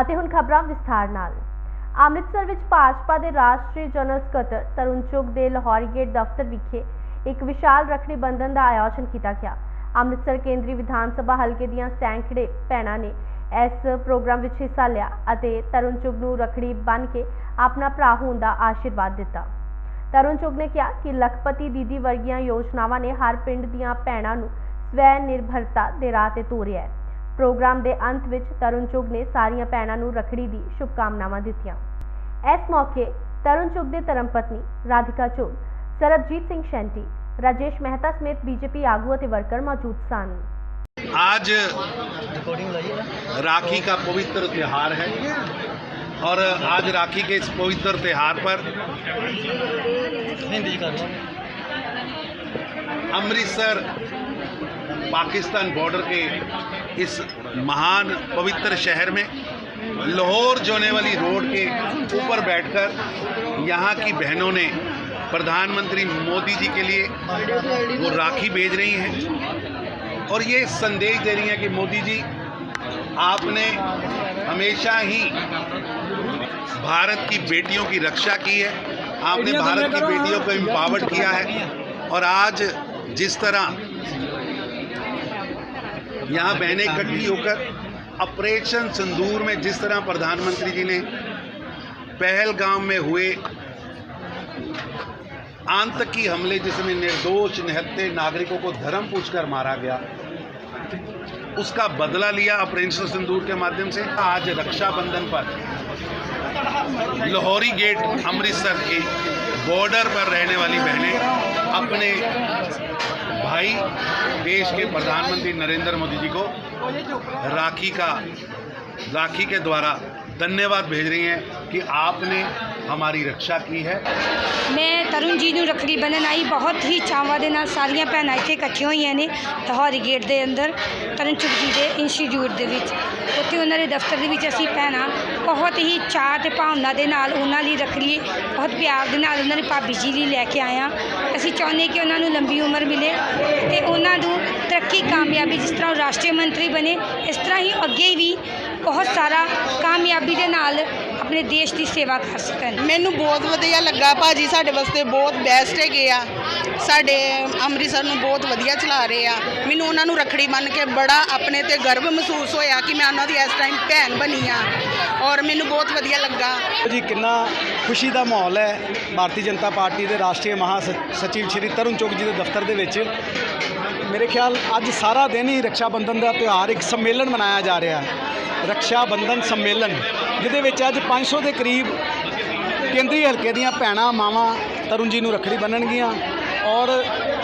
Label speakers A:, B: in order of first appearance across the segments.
A: ਅਤੇ ਹੁਣ ਖਬਰਾਂ ਵਿਸਥਾਰ ਨਾਲ। ਅੰਮ੍ਰਿਤਸਰ ਵਿੱਚ ਭਾਜਪਾ ਦੇ ਰਾਸ਼ਟਰੀ ਜਨਰਲ ਸਕੱਤਰ ਤਰੁਣ ਚੁੱਗ ਦੇ ਲਾਹੌਰੀ ਗੇਟ ਦਫ਼ਤਰ ਵਿਖੇ ਇੱਕ ਵਿਸ਼ਾਲ ਰੱਖੜੀ ਬੰਧਨ ਦਾ ਆਯੋਜਨ ਕੀਤਾ ਗਿਆ। ਅੰਮ੍ਰਿਤਸਰ ਕੇਂਦਰੀ ਵਿਧਾਨ ਸਭਾ ਹਲਕੇ ਦੀਆਂ ਸੈਂਕੜੇ ਭੈਣਾਂ ਨੇ ਇਸ ਪ੍ਰੋਗਰਾਮ ਵਿੱਚ ਹਿੱਸਾ ਲਿਆ ਅਤੇ ਤਰੁਣ ਚੁੱਗ ਨੂੰ ਰੱਖੜੀ ਬੰਨ੍ਹ ਕੇ ਆਪਣਾ ਭਰਾ ਹੋਣ ਦਾ ਆਸ਼ੀਰਵਾਦ ਦਿੱਤਾ। ਤਰੁਣ ਚੁੱਗ ਨੇ ਕਿਹਾ ਕਿ ਲਖਪਤੀ ਦੀਦੀ ਵਰਗੀਆਂ ਯੋਜਨਾਵਾਂ ਨੇ ਹਰ ਪਿੰਡ ਦੀਆਂ ਭੈਣਾਂ ਨੂੰ ਸਵੈ ਨਿਰਭਰਤਾ ਦੇ ਰਾਹ ਤੇ ਤੋਰਿਆ ਹੈ। ਪ੍ਰੋਗਰਾਮ ਦੇ ਅੰਤ ਵਿੱਚ ਤਰੁਣ ਚੁੱਗ ਨੇ ਸਾਰੀਆਂ ਭੈਣਾਂ ਨੂੰ ਰੱਖੜੀ ਦੀ ਸ਼ੁਭਕਾਮਨਾਵਾਂ ਦਿੱਤੀਆਂ ਇਸ ਮੌਕੇ ਤਰੁਣ ਚੁੱਗ ਦੇ ਧਰਮਪਤਨੀ ਰਾਧਿਕਾ ਚੁੱਗ ਸਰਬਜੀਤ ਸਿੰਘ ਸ਼ੈਂਟੀ ਰਾਜੇਸ਼ ਮਹਿਤਾ ਸਮੇਤ ਬੀਜੇਪੀ ਆਗੂ ਅਤੇ ਵਰਕਰ ਮੌਜੂਦ ਸਨ
B: आज राखी का पवित्र त्यौहार है और आज राखी के इस पवित्र त्यौहार पर अमृतसर पाकिस्तान बॉर्डर के इस महान पवित्र शहर में लाहौर जोने वाली रोड के ऊपर बैठकर यहाँ की बहनों ने प्रधानमंत्री मोदी जी के लिए वो राखी भेज रही हैं और ये संदेश दे रही हैं कि मोदी जी आपने हमेशा ही भारत की बेटियों की रक्षा की है। आपने भारत की बेटियों को एम्पावर्ड किया है। और आज जिस तरह यहाँ बहनें इकट्ठी होकर ऑपरेशन संदूर में जिस तरह प्रधानमंत्री जी ने पहलगाम में हुए, आतंकी हमले जिसमें निर्दोष निहत्ते नागरिकों को धर्म पूछकर मारा गया, उसका बदला लिया ऑपरेशन सिंदूर के माध्यम से। आज रक्षाबंधन पर लाहौरी गेट, अमृतसर के बॉर्डर पर रहने वाली बहनें अपने भाई देश के प्रधानमंत्री नरेंद्र मोदी जी को राखी का राखी के द्वारा धन्यवाद भेज रही हैं कि आपने हमारी रक्षा की है
C: ਮੈਂ ਤਰੁਣ ਜੀ ਨੂੰ ਰੱਖੜੀ ਬੰਨ੍ਹਣ ਆਈ ਬਹੁਤ ਹੀ ਚਾਵਾਂ ਦੇ ਨਾਲ ਸਾਰੀਆਂ ਭੈਣਾਂ ਇੱਥੇ ਇਕੱਠੀਆਂ ਹੋਈਆਂ ਨੇ ਲਾਹੌਰੀ ਗੇਟ ਦੇ ਅੰਦਰ ਤਰੁਣ ਚੁੱਗ ਜੀ ਦੇ ਇੰਸਟੀਚਿਊਟ ਦੇ ਵਿੱਚ ਉੱਥੇ ਉਹਨਾਂ ਦੇ ਦਫ਼ਤਰ ਦੇ ਵਿੱਚ ਅਸੀਂ ਭੈਣਾਂ ਬਹੁਤ ਹੀ ਚਾਅ ਤੇ ਭਾਵਨਾ ਦੇ ਨਾਲ ਉਹਨਾਂ ਲਈ ਰੱਖੜੀ ਬਹੁਤ ਪਿਆਰ ਦੇ ਨਾਲ ਉਹਨਾਂ ਦੀ ਭਾਬੀ ਜੀ ਲਈ ਲੈ ਕੇ ਆਇਆ ਅਸੀਂ ਚਾਹੁੰਦੇ ਕਿ ਉਹਨਾਂ ਨੂੰ ਲੰਬੀ ਉਮਰ ਮਿਲੇ ਤੇ ਉਹਨਾਂ ਨੂੰ ਤਰੱਕੀ ਕਾਮਯਾਬੀ ਜਿਸ ਤਰ੍ਹਾਂ ਉਹ ਰਾਸ਼ਟਰੀ ਮੰਤਰੀ ਬਣੇ, ਇਸ ਤਰ੍ਹਾਂ ਹੀ ਅੱਗੇ ਵੀ ਬਹੁਤ ਸਾਰਾ ਕਾਮਯਾਬੀ ਦੇ ਨਾਲ ਆਪਣੇ ਦੇਸ਼ ਦੀ ਸੇਵਾ ਕਰ ਸਕਣ।
D: ਮੈਨੂੰ ਬਹੁਤ ਵਧੀਆ ਲੱਗਾ ਭਾਜੀ ਸਾਡੇ ਵਾਸਤੇ, ਬਹੁਤ ਬੈਸਟ ਹੈਗੇ ਆ। ਸਾਡੇ ਅੰਮ੍ਰਿਤਸਰ ਨੂੰ ਬਹੁਤ ਵਧੀਆ ਚਲਾ ਰਹੇ ਆ। ਮੈਨੂੰ ਉਹਨਾਂ ਨੂੰ ਰੱਖੜੀ ਮੰਨ ਕੇ ਬੜਾ ਆਪਣੇ ਤੇ ਗਰਵ ਮਹਿਸੂਸ ਹੋਇਆ ਕਿ ਮੈਂ ਉਹਨਾਂ ਦੀ ਇਸ ਟਾਈਮ ਭੈਣ ਬਣੀ ਆ। ਔਰ ਮੈਨੂੰ ਬਹੁਤ ਵਧੀਆ ਲੱਗਾ।
E: ਜੀ, ਕਿੰਨਾ ਖੁਸ਼ੀ ਦਾ ਮਾਹੌਲ ਹੈ ਭਾਰਤੀ ਜਨਤਾ ਪਾਰਟੀ ਦੇ ਰਾਸ਼ਟਰੀ ਮਹਾ ਸਚਿਵ ਸ਼੍ਰੀ ਤਰੁਣ ਚੁੱਗ ਜੀ ਦੇ ਦਫ਼ਤਰ ਦੇ ਵਿੱਚ। ਮੇਰੇ ਖਿਆਲ ਅੱਜ ਸਾਰਾ ਦਿਨ ਹੀ ਰੱਖਿਆ ਬੰਧਨ ਦਾ ਤਿਉਹਾਰ ਇੱਕ ਸੰਮੇਲਨ ਮਨਾਇਆ ਜਾ ਰਿਹਾ ਹੈ। ਰੱਖਿਆ ਬੰਧਨ ਸੰਮੇਲਨ, ਜਿਹਦੇ ਵਿੱਚ ਅੱਜ 500 ਦੇ ਕਰੀਬ ਕੇਂਦਰੀ ਹਲਕੇ ਦੀਆਂ ਭੈਣਾਂ, ਮਾਵਾਂ ਤਰੁਣ ਜੀ ਨੂੰ ਰੱਖੜੀ ਬੰਨਣਗੀਆਂ ਔਰ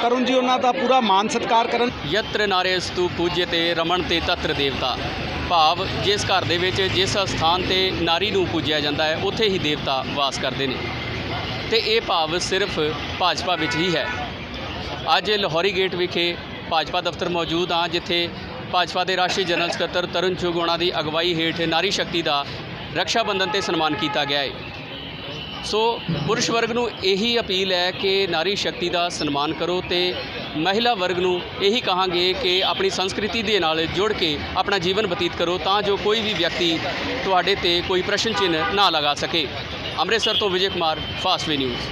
E: ਕਰੁਣ ਜੀ, ਉਹਨਾਂ ਦਾ ਪੂਰਾ ਮਾਨ ਸਤਿਕਾਰ ਕਰਨ।
F: ਯਤਰ ਨਾਰੇਸਤੂ ਪੂਜਯਤੇ ਰਮਣ ਤੇ ਤਤਰ ਦੇਵਤਾ। ਭਾਵ ਜਿਸ ਘਰ ਦੇ ਵਿੱਚ ਜਿਸ ਸਥਾਨ ਤੇ ਨਾਰੀ ਨੂੰ ਪੂਜਿਆ ਜਾਂਦਾ ਹੈ, ਉੱਥੇ ਹੀ ਦੇਵਤਾ ਵਾਸ ਕਰਦੇ ਨੇ। ਤੇ ਇਹ ਭਾਵ ਸਿਰਫ ਭਾਜਪਾ ਵਿੱਚ ਹੀ ਹੈ। ਅੱਜ ਲਾਹੌਰੀ ਗੇਟ ਵਿਖੇ ਭਾਜਪਾ ਦਫ਼ਤਰ ਮੌਜੂਦ ਹਾਂ, ਜਿੱਥੇ ਭਾਜਪਾ ਦੇ ਰਾਸ਼ਟਰੀ ਜਨਰਲ ਸਕੱਤਰ ਤਰੁਣ ਚੁਗੋਣਾ ਦੀ ਅਗਵਾਈ ਹੇਠ ਨਾਰੀ ਸ਼ਕਤੀ ਦਾ ਰਕਸ਼ਾ ਬੰਧਨ ਤੇ ਸਨਮਾਨ ਕੀਤਾ ਗਿਆ ਹੈ। ਸੋ ਪੁਰਸ਼ ਵਰਗ ਨੂੰ ਇਹੀ ਅਪੀਲ ਹੈ ਕਿ ਨਾਰੀ ਸ਼ਕਤੀ ਦਾ ਸਨਮਾਨ ਕਰੋ ਤੇ ਮਹਿਲਾ ਵਰਗ ਨੂੰ ਇਹੀ ਕਹਾਂਗੇ ਕਿ ਆਪਣੀ ਸੰਸਕ੍ਰਿਤੀ ਦੇ ਨਾਲ ਜੁੜ ਕੇ ਆਪਣਾ ਜੀਵਨ ਬਤੀਤ ਕਰੋ ਤਾਂ ਜੋ ਕੋਈ ਵੀ ਵਿਅਕਤੀ ਤੁਹਾਡੇ ਤੇ ਕੋਈ ਪ੍ਰਸ਼ਨ ਚਿੰਨ੍ਹ ਨਾ ਲਗਾ ਸਕੇ। ਅੰਮ੍ਰਿਤਸਰ ਤੋਂ ਵਿਜੇ ਕੁਮਾਰ, ਫਾਸਟ ਨਿਊਜ਼।